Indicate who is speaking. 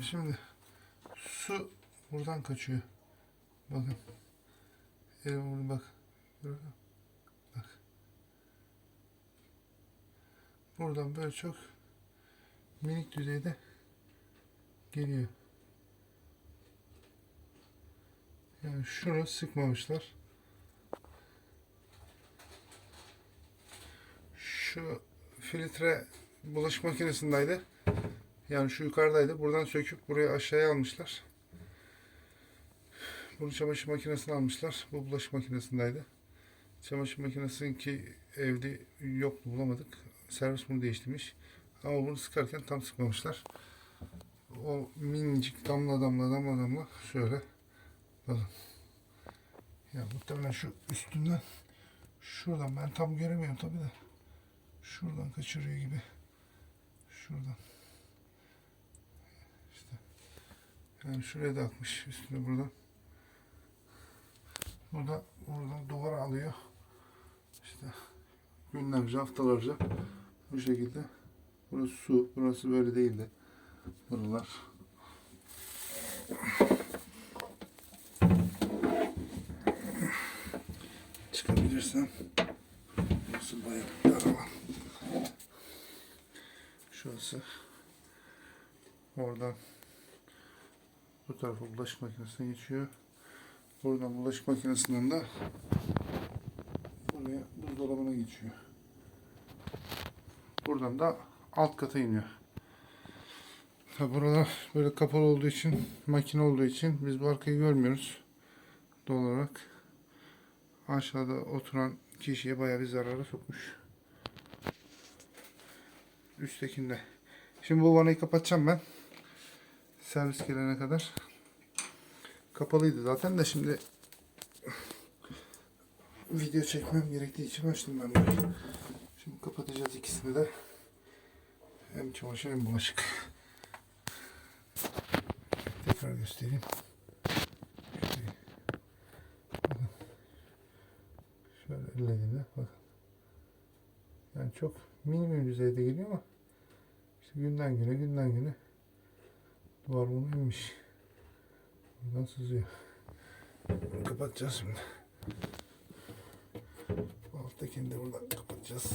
Speaker 1: Şimdi su buradan kaçıyor. Bakın. Elim bunu bak. Bak. Buradan böyle çok minik düzeyde geliyor. Yani şunu sıkmamışlar. Şu filtre bulaşık makinesindeydi. Yani şu yukarıdaydı. Buradan söküp buraya aşağıya almışlar. Bunu çamaşır makinesine almışlar. Bu bulaşık makinesindeydi. Çamaşır makinesinin ki evde yoktu bulamadık. Servis bunu değiştirmiş. Ama bunu sıkarken tam sıkmamışlar. O minicik damla damla damla damla şöyle bakın. Ya muhtemelen şu üstünden şuradan ben tam göremiyorum tabi de şuradan kaçırıyor gibi. Şuradan. İşte. Yani şuraya da atmış üstüne buradan. Burada buradan duvara alıyor. İşte günlerce haftalarca bu şekilde. Burası su. Burası böyle değildi. Buralar. Çıkabilirsem. Burası bayağı dar alan. Şurası. Oradan bu tarafa bulaşık makinesine geçiyor. Buradan bulaşık makinesinden de buraya buzdolabına geçiyor. Buradan da alt kata iniyor. Tabi burada böyle kapalı olduğu için, makine olduğu için biz bu arkayı görmüyoruz. Doğal olarak aşağıda oturan kişiye bayağı bir zarara sokmuş. Üsttekinde. Şimdi bu vanayı kapatacağım ben. Servis gelene kadar. Kapalıydı zaten de şimdi video çekmem gerektiği için açtım ben burayı. Şimdi kapatacağız ikisini de. Hem çamaşır hem bulaşık. Tekrar göstereyim. Şöyle ellediğimde bakın. Yani çok minimum düzeyde geliyor ama işte günden güne günden güne duvar bunu inmiş. Buradan sızıyor. Bunu kapatacağız şimdi. Alttakini de buradan kapatacağız.